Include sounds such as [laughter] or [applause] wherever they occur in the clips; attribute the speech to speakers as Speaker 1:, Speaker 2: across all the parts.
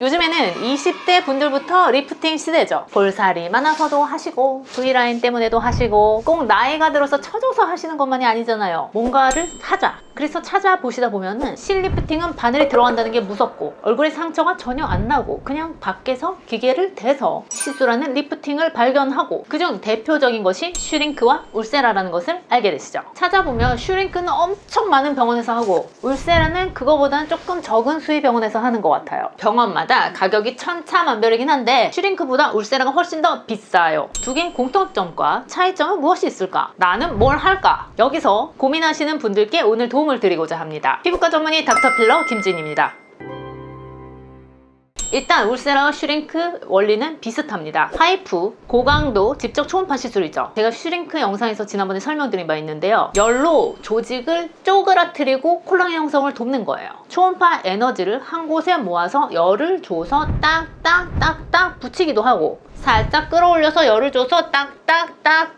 Speaker 1: 요즘에는 20대 분들부터 리프팅 시대죠. 볼살이 많아서도 하시고 V라인 때문에도 하시고 꼭 나이가 들어서 처져서 하시는 것만이 아니잖아요. 뭔가를 하자. 그래서 찾아보시다 보면은 실리프팅은 바늘이 들어간다는 게 무섭고 얼굴에 상처가 전혀 안 나고 그냥 밖에서 기계를 대서 시술하는 리프팅을 발견하고 그중 대표적인 것이 슈링크와 울세라라는 것을 알게 되시죠. 찾아보면 슈링크는 엄청 많은 병원에서 하고 울세라는 그거보다는 조금 적은 수의 병원에서 하는 것 같아요. 병원마다 가격이 천차만별이긴 한데 슈링크보다 울세라가 훨씬 더 비싸요. 두 개의 공통점과 차이점은 무엇이 있을까? 나는 뭘 할까? 여기서 고민하시는 분들께 오늘 도움 을 드리고자 합니다. 피부과 전문의 닥터필러 김진입니다. 일단 울세라와 슈링크 원리는 비슷합니다. 하이프, 고강도 직접 초음파 시술이죠. 제가 슈링크 영상에서 지난번에 설명드린 바 있는데요. 열로 조직을 쪼그라뜨리고 콜라겐 형성을 돕는 거예요. 초음파 에너지를 한 곳에 모아서 열을 줘서 딱딱딱딱 붙이기도 하고 살짝 끌어올려서 열을 줘서 딱딱딱딱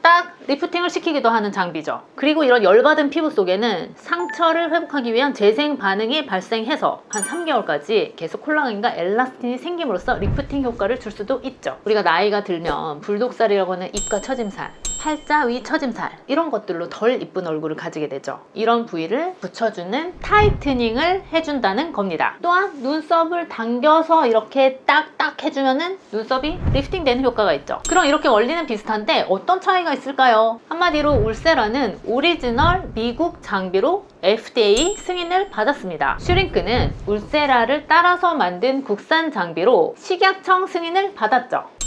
Speaker 1: 리프팅을 시키기도 하는 장비죠. 그리고 이런 열받은 피부 속에는 상처를 회복하기 위한 재생 반응이 발생해서 한 3개월까지 계속 콜라겐과 엘라스틴이 생김으로써 리프팅 효과를 줄 수도 있죠. 우리가 나이가 들면 불독살이라고 하는 입과 처짐살, 팔자 위 처짐살 이런 것들로 덜 이쁜 얼굴을 가지게 되죠. 이런 부위를 붙여주는 타이트닝을 해준다는 겁니다. 또한 눈썹을 당겨서 이렇게 딱딱 해주면은 눈썹이 리프팅 되는 효과가 있죠. 그럼 이렇게 원리는 비슷한데 어떤 차이가 있을까요? 한마디로 울세라는 오리지널 미국 장비로 FDA 승인을 받았습니다. 슈링크는 울세라를 따라서 만든 국산 장비로 식약청 승인을 받았죠.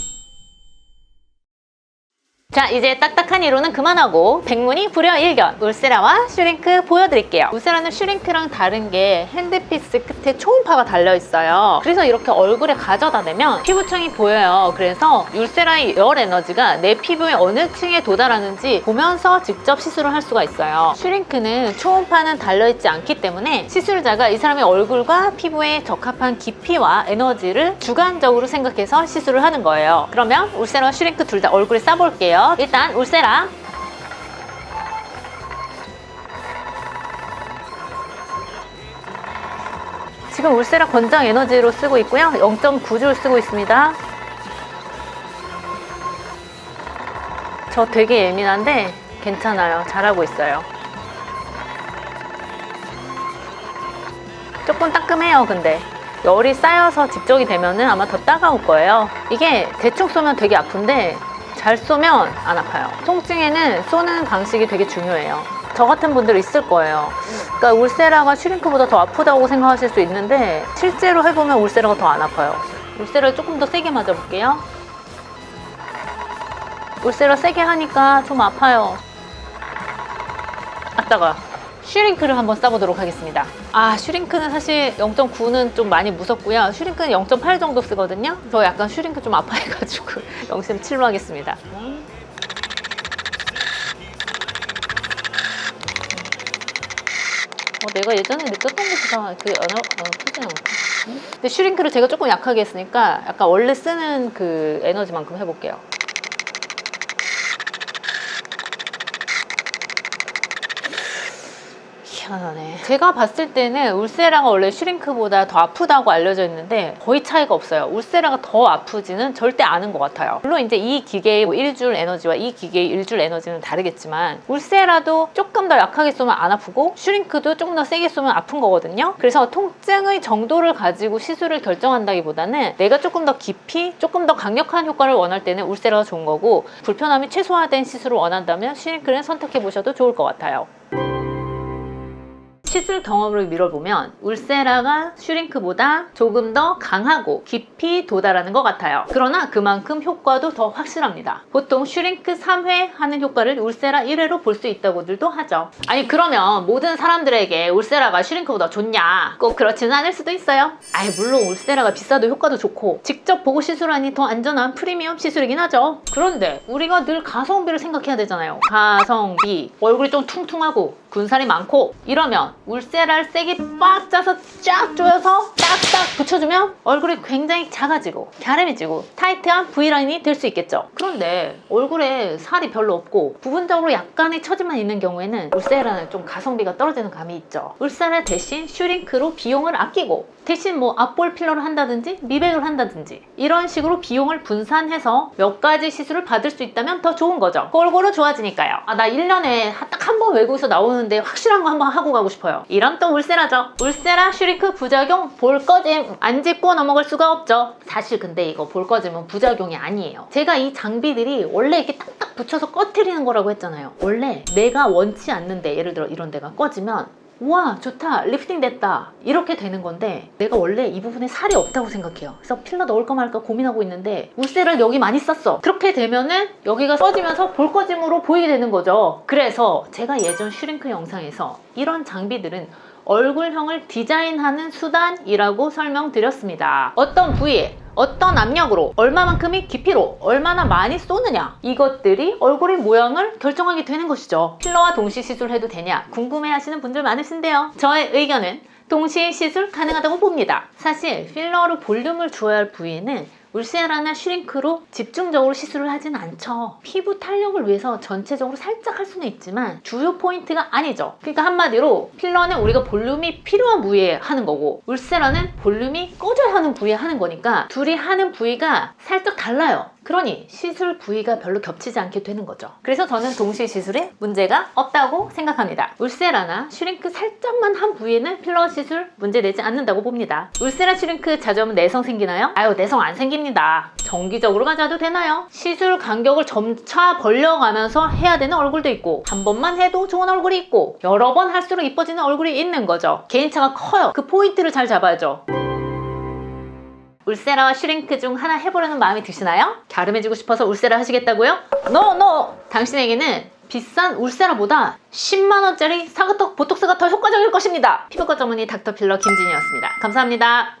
Speaker 1: 자 이제 딱딱한 이론은 그만하고 백문이 불여일견 울세라와 슈링크 보여드릴게요. 울세라는 슈링크랑 다른 게 핸드피스 끝에 초음파가 달려있어요. 그래서 이렇게 얼굴에 가져다 대면 피부층이 보여요. 그래서 울세라의 열 에너지가 내 피부의 어느 층에 도달하는지 보면서 직접 시술을 할 수가 있어요. 슈링크는 초음파는 달려있지 않기 때문에 시술자가 이 사람의 얼굴과 피부에 적합한 깊이와 에너지를 주관적으로 생각해서 시술을 하는 거예요. 그러면 울세라와 슈링크 둘 다 얼굴에 싸볼게요 일단 울세라. 지금 울세라 권장 에너지로 쓰고 있고요. 0.9줄 쓰고 있습니다. 저 되게 예민한데 괜찮아요. 잘하고 있어요. 조금 따끔해요 근데. 열이 쌓여서 집적이 되면은 아마 더 따가울 거예요. 이게 대충 쏘면 되게 아픈데 잘 쏘면 안 아파요. 통증에는 쏘는 방식이 되게 중요해요. 저 같은 분들 있을 거예요. 그러니까 울세라가 슈링크보다 더 아프다고 생각하실 수 있는데 실제로 해보면 울세라가 더 안 아파요. 울세라를 조금 더 세게 맞아볼게요. 울세라 세게 하니까 좀 아파요. 아따가 슈링크를 한번 써보도록 하겠습니다. 아 슈링크는 사실 0.9는 좀 많이 무섭고요. 슈링크는 0.8 정도 쓰거든요. 저 약간 슈링크 좀 아파해가지고 [laughs] 0.7로 하겠습니다. 어, 내가 예전에 느꼈던 것보다 그게 안, 아- 안 아프진 않고. 근데 슈링크를 제가 조금 약하게 했으니까 약간 원래 쓰는 그 에너지만큼 해볼게요. 희한하네. 제가 봤을 때는 울세라가 원래 슈링크보다 더 아프다고 알려져 있는데 거의 차이가 없어요. 울세라가 더 아프지는 절대 않은 것 같아요. 물론 이제 이 기계의 뭐 1줄 에너지와 이 기계의 1줄 에너지는 다르겠지만 울세라도 조금 더 약하게 쏘면 안 아프고 슈링크도 조금 더 세게 쏘면 아픈 거거든요. 그래서 통증의 정도를 가지고 시술을 결정한다기보다는 내가 조금 더 깊이, 조금 더 강력한 효과를 원할 때는 울세라가 좋은 거고 불편함이 최소화된 시술을 원한다면 슈링크를 선택해 보셔도 좋을 것 같아요. 시술 경험을 미뤄보면 울세라가 슈링크보다 조금 더 강하고 깊이 도달하는 것 같아요. 그러나 그만큼 효과도 더 확실합니다. 보통 슈링크 3회 하는 효과를 울세라 1회로 볼 수 있다고들도 하죠. 아니 그러면 모든 사람들에게 울세라가 슈링크보다 좋냐? 꼭 그렇지는 않을 수도 있어요. 아예 물론 울세라가 비싸도 효과도 좋고 직접 보고 시술하니 더 안전한 프리미엄 시술이긴 하죠. 그런데 우리가 늘 가성비를 생각해야 되잖아요. 가성비 얼굴이 좀 퉁퉁하고 군살이 많고 이러면 울세라를 세게 빡 짜서 쫙 조여서 딱딱 붙여주면 얼굴이 굉장히 작아지고 갸름해지고 타이트한 V라인이 될 수 있겠죠. 그런데 얼굴에 살이 별로 없고 부분적으로 약간의 처짐만 있는 경우에는 울세라는 좀 가성비가 떨어지는 감이 있죠. 울세라 대신 슈링크로 비용을 아끼고 대신 뭐 앞볼 필러를 한다든지 미백을 한다든지 이런 식으로 비용을 분산해서 몇 가지 시술을 받을 수 있다면 더 좋은 거죠. 골고루 좋아지니까요. 아, 나 1년에 딱 한 번 외국에서 나오는데 확실한 거 한번 하고 가고 싶어요. 이런 또 울세라죠. 울세라 슈링크 부작용 볼 꺼짐 안 짚고 넘어갈 수가 없죠. 사실 근데 이거 볼 꺼짐은 부작용이 아니에요. 제가 이 장비들이 원래 이렇게 딱딱 붙여서 꺼트리는 거라고 했잖아요. 원래 내가 원치 않는데 예를 들어 이런 데가 꺼지면 와 좋다 리프팅 됐다 이렇게 되는 건데 내가 원래 이 부분에 살이 없다고 생각해요. 그래서 필러 넣을까 말까 고민하고 있는데 울세를 여기 많이 썼어. 그렇게 되면은 여기가 써지면서 볼꺼짐으로 보이게 되는 거죠. 그래서 제가 예전 슈링크 영상에서 이런 장비들은 얼굴형을 디자인하는 수단이라고 설명드렸습니다. 어떤 부위에 어떤 압력으로 얼마만큼의 깊이로 얼마나 많이 쏘느냐. 이것들이 얼굴의 모양을 결정하게 되는 것이죠. 필러와 동시 시술해도 되냐? 궁금해 하시는 분들 많으신데요. 저의 의견은 동시 시술 가능하다고 봅니다. 사실 필러로 볼륨을 주어야 할 부위에는 울세라나 슈링크로 집중적으로 시술을 하진 않죠. 피부 탄력을 위해서 전체적으로 살짝 할 수는 있지만 주요 포인트가 아니죠. 그러니까 한마디로 필러는 우리가 볼륨이 필요한 부위에 하는 거고 울세라는 볼륨이 꺼져야 하는 부위에 하는 거니까 둘이 하는 부위가 살짝 달라요. 그러니 시술 부위가 별로 겹치지 않게 되는 거죠. 그래서 저는 동시 시술에 문제가 없다고 생각합니다. 울세라나 슈링크 살짝만 한 부위에는 필러 시술 문제 내지 않는다고 봅니다. 울세라 슈링크 자주 하면 내성 생기나요? 아유 내성 안 생깁니다. 정기적으로 가져도 되나요? 시술 간격을 점차 벌려가면서 해야 되는 얼굴도 있고 한 번만 해도 좋은 얼굴이 있고 여러 번 할수록 이뻐지는 얼굴이 있는 거죠. 개인차가 커요. 그 포인트를 잘 잡아야죠. 울세라와 슈링크 중 하나 해보려는 마음이 드시나요? 갸름해지고 싶어서 울세라 하시겠다고요? 노! 노! 당신에게는 비싼 울세라보다 10만원짜리 사과떡 보톡스가 더 효과적일 것입니다. 피부과 전문의 닥터필러 김진이었습니다. 감사합니다.